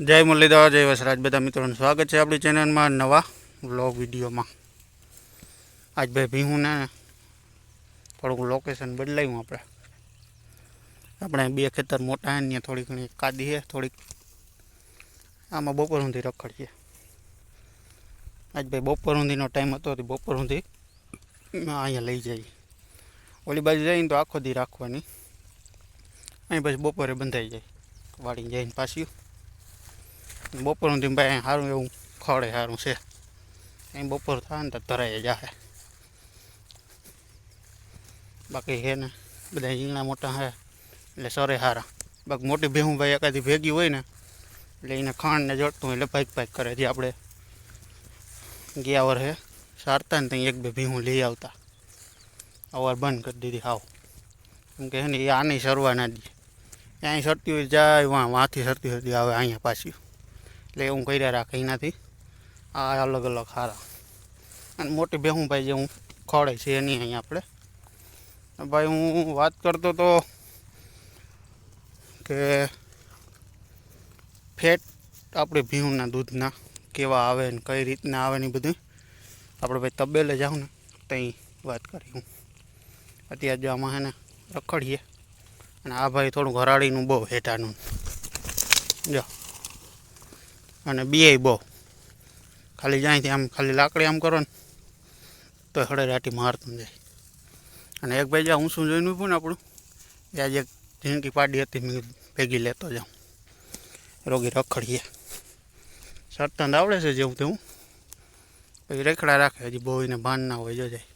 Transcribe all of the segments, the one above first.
જય મુરલીધર, જય વસરાજ. બધા મિત્રોનું સ્વાગત છે આપણી ચેનલમાં નવા વ્લોગ વિડીયોમાં. આજ ભાઈ ભીહું ને થોડુંક લોકેશન બદલાયું આપણે. આપણે બે ખેતર મોટા હે ને ત્યાં થોડી ઘણી કાદી છે થોડીક. આમાં બપોર સુધી રખડીએ. આજ ભાઈ બપોર સુધીનો ટાઈમ હતો તો બપોર સુધી અહીંયા લઈ જઈએ. ઓલી બાજુ જઈને તો આખો દી રાખવાની. અહીં પછી બપોરે બંધાઈ જાય. વાળી જઈને પાછી બપોર સુધી ભાઈ અહીં સારું એવું ખડે સારું છે. અહીં બપોર થાય ને તો ધરાઈ જાય બાકી છે ને, બધા ઝીણા મોટા હે, એટલે સરે સારા બાકી મોટી ભેહું ભાઈ એકાદી ભેગી હોય ને, એટલે એને ખાંડને જડતું એટલે ભાઈક ભાઈક કરે. જે આપણે ગયા વર્ષે સારતા ને ત્યાં એક બે ભીહું લઈ આવતા. અવાર બંધ કરી દીધી હાવ. કેમ કે છે ને, એ આની સરવા ના દે અહીં સરતી હોય જાય, વાં, વાંથી સરતી સરતી આવે અહીંયા પાછી. એટલે એવું કર્યા રાખે, એનાથી આ અલગ અલગ સારા અને મોટી ભેહું ભાઈ જે હું ખોડે છે એની અહીં આપણે. ભાઈ હું વાત કરતો તો કે ફેટ આપણે ભીહુંના દૂધના કેવા આવે ને કઈ રીતના આવે ને બધું. આપણે ભાઈ તબેલે જાઉં ને ત્યાં વાત કરી હું. અત્યારે જો આમાં હે રખડીએ. અને આ ભાઈ થોડું ઘરાડીનું બહુ હેઠાનું. જો. અને બીએ બહુ. ખાલી જ્યાંથી આમ ખાલી લાકડી આમ કરો ને તો હળે રાટી મારતું જાય. અને એક ભાઈ જ્યાં હું શું જોઈને ઊભું ને આપણું, એ આજે એક જિંદગી પાડી હતી, મેં ભેગી લેતો જાઉં. રોગી રખડીએ. સરતંદ આવડે છે જેવું તેવું પછી રેખડા રાખે, હજી બહુ એને ભાન ના હોય જોજાય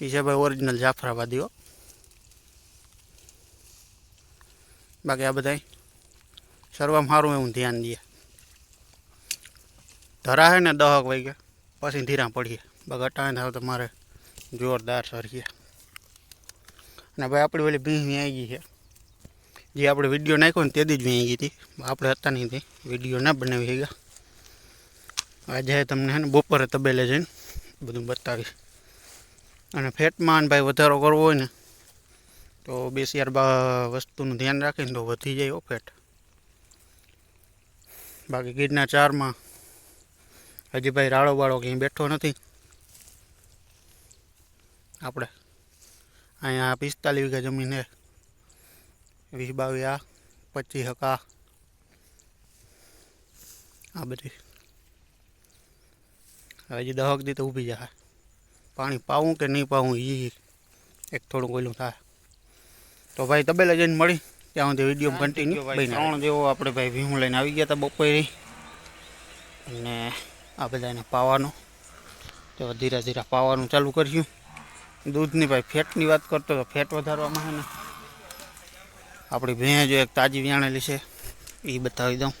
એ છે ભાઈ ઓરિજિનલ જાફરાબાદીઓ બાકી આ બધા સર્વમાં સારું એવું ધ્યાન દઈએ ધરા હે ને દહક વાગ્યા. પછી ધીરા પડીએ. બાકી અટાણે તો મારે જોરદાર સરખીએ અને ભાઈ આપણી ઓલી ભીં આવી ગઈ છે. જે આપણે વીડિયો નાખ્યો ને તે જ વી ગઈ હતી. આપણે હતા નહીં તે. વીડિયો ના બનાવી ગયા આજે તમને હે ને બપોરે તબેલે જઈને બધું બતાવીશ. અને ફેટમાં ભાઈ વધારો કરવો હોય ને, તો બે ચાર વસ્તુનું ધ્યાન રાખીને તો વધી જાય ફેટ. બાકી ગીરના ચારમાં હજી ભાઈ રાળો બાળો ક્યાંય બેઠો નથી. આપણે અહીંયા પિસ્તાલીસ વીઘા જમીન છે વીસ બાવીસ આ, પચીસ હકા. આ બધી. હજી દહક દી તો ઊભી જાય. પાણી પાવું કે નહીં પાવું એ એક થોડુંક ઓલું થાય. તો ભાઈ તબેલે જઈને મળી. ત્યાં સુધી વીડિયો કન્ટિન્યુ ભાઈ ત્રણ જેવો આપણે ભાઈ ભીમ લઈને આવી ગયા હતા બપોરે. અને આ બધાને પાવાનું. તો ધીરે ધીરે પાવાનું ચાલુ કર્યું. દૂધની ભાઈ ફેટની વાત કરતો તો ફેટ વધારવામાં છે ને. આપણી ભેં જો એક તાજી વ્યાણેલી છે એ બતાવી દઉં.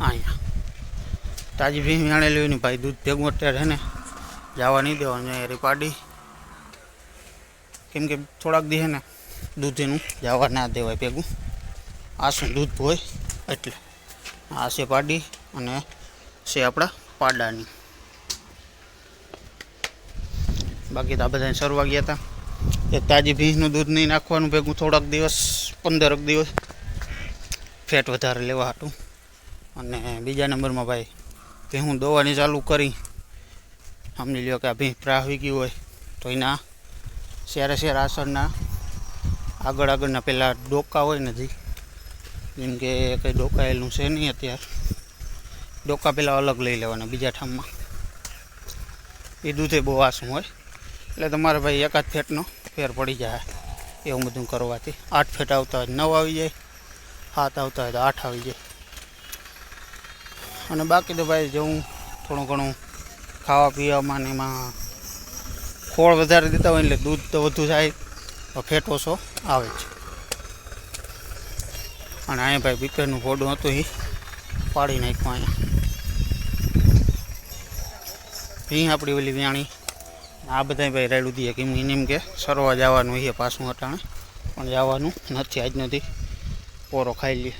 અહીંયા. તાજી ભીં વ્યાણેલી હોય ને ભાઈ દૂધ ભેગું અત્યારે છે ને જવા નહીં દેવાનું અહીંયા પાડી કેમ કે થોડાક દી છે ને દૂધ એનું જવા ના દેવાય ભેગું. આ શું દૂધ હોય એટલે આ છે પાડી અને છે આપણા પાડાની. બાકી તો આ બધાને સરવા ગયા હતા એ તાજી ભીંસનું દૂધ નહીં નાખવાનું ભેગું, થોડાક દિવસ, પંદરક દિવસ ફેટ વધારે લેવા હતું અને બીજા નંબરમાં ભાઈ ભીહું દોવાની ચાલુ કરી. સમજી લ્યો કે આ ભીંસ પ્રાહવી ગયું હોય તો એના શેરે શેર આસનના આગળ આગળના પહેલાં ડોકા હોય નથી જેમ કે કંઈ ડોકાયેલું છે નહીં અત્યારે. ડોકા પેલા અલગ લઈ લેવાના બીજા ઠામમાં. એ દૂધે બહુ આસું હોય. એટલે તમારે ભાઈ એકાદ ફેટનો ફેર પડી જાય એવું બધું કરવાથી. આઠ ફેટ આવતા હોય નવ આવી જાય, સાત આવતા હોય તો આઠ આવી જાય. અને બાકી તો ભાઈ જેવું થોડું ઘણું ખાવા પીવામાં ને એમાં ખોળ વધારે દેતા હોય એટલે દૂધ તો વધુ થાય. તો ફેટ ઓછો આવે છે. અને અહીંયા ભાઈ પીપરનું ઘોડું હતું એ પાડી નાખ્યું અહીંયા. ભીં આપણી ઓલી વ્યાણી આ બધા ભાઈ રેડું દઈએ કેમ એને એમ કે સરવા જવાનું એ પાછું અટાણે. પણ જવાનું નથી આજ નથી પોરો ખાઈ લઈએ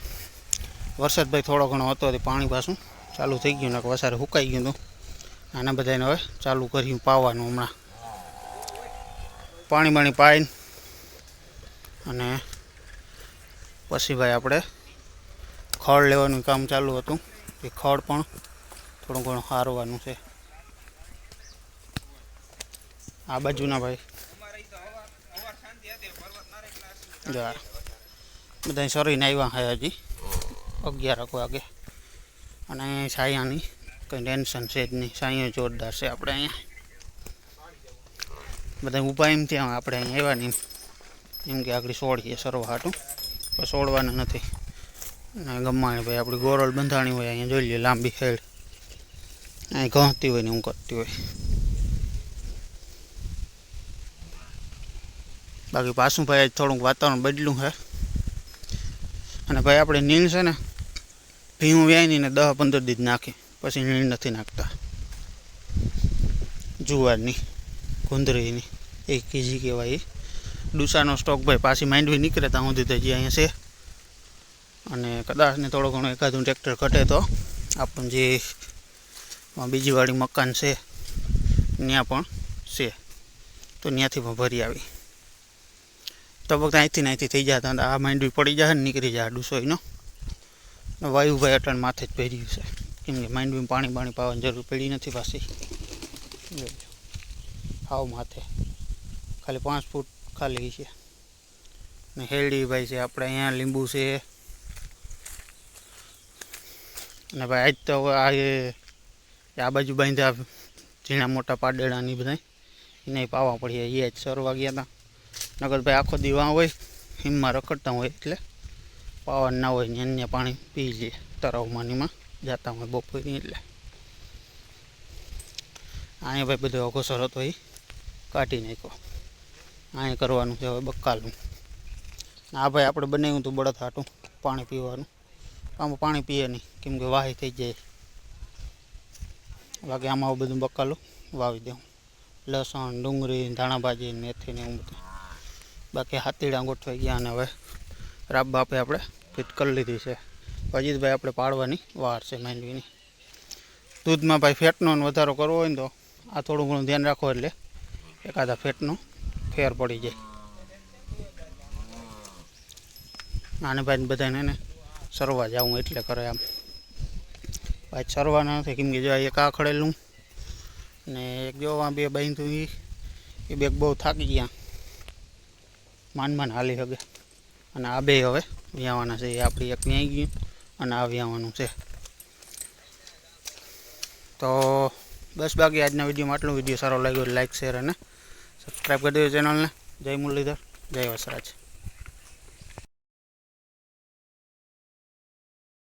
વરસાદ ભાઈ થોડો ઘણો હતો તે પાણી પાછું ચાલુ થઈ ગયું ને વસારે સુકાઈ ગયું હતું. આના બધાને હવે ચાલુ કર્યું પાવાનું હમણાં. પાણી બાણી પાઈને અને પછી ભાઈ આપણે ખડ લેવાનું કામ ચાલુ હતું. એ ખડ પણ થોડું ઘણું હારવાનું છે. આ બાજુના ભાઈ. બધા સરીને આવ્યા હા હજી. અગિયારક વાગે. અને અહીંયા છાયાની કંઈ ટેન્શન છે જ નહીં. છાયા જોરદાર છે આપણે અહીંયા. બધા ઊભા એમ થયા આપણે અહીંયા આવ્યા ને એમ. કે આગળ સોળીએ સરવા હાટું. પણ સોળવાના નથી. ને ગમાણી ભાઈ આપણી ગોરલ બંધાણી હોય, અહીંયા જોઈ લઈએ લાંબી હેડ. અહીં ઘણતી હોય ને હું કરતી હોય. બાકી પાછું ભાઈ થોડુંક વાતાવરણ બદલું છે. અને ભાઈ આપણે નીલ છે ને ભીવું વ્યાયની ને દસ પંદર દી જ નાખી. પછી નીલ નથી નાખતા. જુવારની ગુંદરીની એક કેજી કહેવાય એ. ડુસાનો સ્ટોક ભાઈ પાછી માંડવી નીકળે ત્યાં સુધી તો જે અહીંયા છે. અને કદાચ ને થોડો ઘણો એકાદું ટ્રેક્ટર ઘટે તો આપણને જે બીજીવાળી બીજી વાળી મકાન છે, ત્યાં પણ છે. તો ત્યાંથી પણ ભરી આવી. તો અહીંથી અહીંથી થઈ જતા આ માંડવી પડી જાય ને નીકળી જાય ડુસોઈનો. વાયુભાઈ અટણ માથે જ પહેર્યું છે. કેમ કે માંડવીમાં પાણી પાણી પાવાની જરૂર પડી નથી પાછી. હાવ માથે ખાલી પાંચ ફૂટ ખાલી છે. ને હેરડી ભાઈ છે, આપણે અહીંયા લીંબુ છે. અને ભાઈ આજ તો આ આ બાજુ બાંધ્યા ઝીણા મોટા પાડેડાની બધા એને પાવા પડીએ એ જ સરવા ગયા હતા નગર ભાઈ આખો દીવા હોય, હિમમાં રખડતા હોય એટલે પાવા ના હોય ને અન્ય પાણી પી લઈએ તરાવમાંનીમાં જતા હોય બપોરની એટલે. અહીંયા ભાઈ બધો અઘોસર હતો એ કાઢી નાખ્યો. અહીંયા કરવાનું છે હવે બક્કાલું આ ભાઈ આપણે બનાવ્યું હતું બળદ હાટું પાણી પીવાનું. આમાં પાણી પીએ નહીં, કેમ કે વાહી થઈ જાય. બાકી આમાં બધું બકાલું વાવી દઉં લસણ, ડુંગળી, ધાણાભાજી, મેથી ને એવું બધું. બાકી હાથીડા ગોઠવાઈ ગયા અને હવે રાબ બાપે આપણે ફિટ કરી લીધી છે. અજીતભાઈ આપણે પાડવાની વાર છે, માંડવીની. દૂધમાં ભાઈ ફેટનો વધારો કરવો હોય ને તો આ થોડું ઘણું ધ્યાન રાખો એટલે એકાદા ફેટનો ફેર પડી જાય. નાને ભાઈ બધાને એને સરવા જાઉં એટલે કરે આમ. ભાઈ સરવાના નથી, કેમ કે જો એક આખડેલું ને એક જો આ બે બાંધ્યું એ એ બેગ બહુ થાકી ગયા. માન માન હાલી શકે અને આ બે હવે વ્યાવાના છે, એ આપણી એક વ્યાઈ ગયું અને આ વ્યાવાનું છે. તો બસ બાકી આજના વિડીયોમાં આટલું. વીડિયો સારો લાગ્યો લાઈક, શેર અને સબસ્ક્રાઈબ કરી દેજો ચેનલને જય મુરલીધર. જય વસરાજ.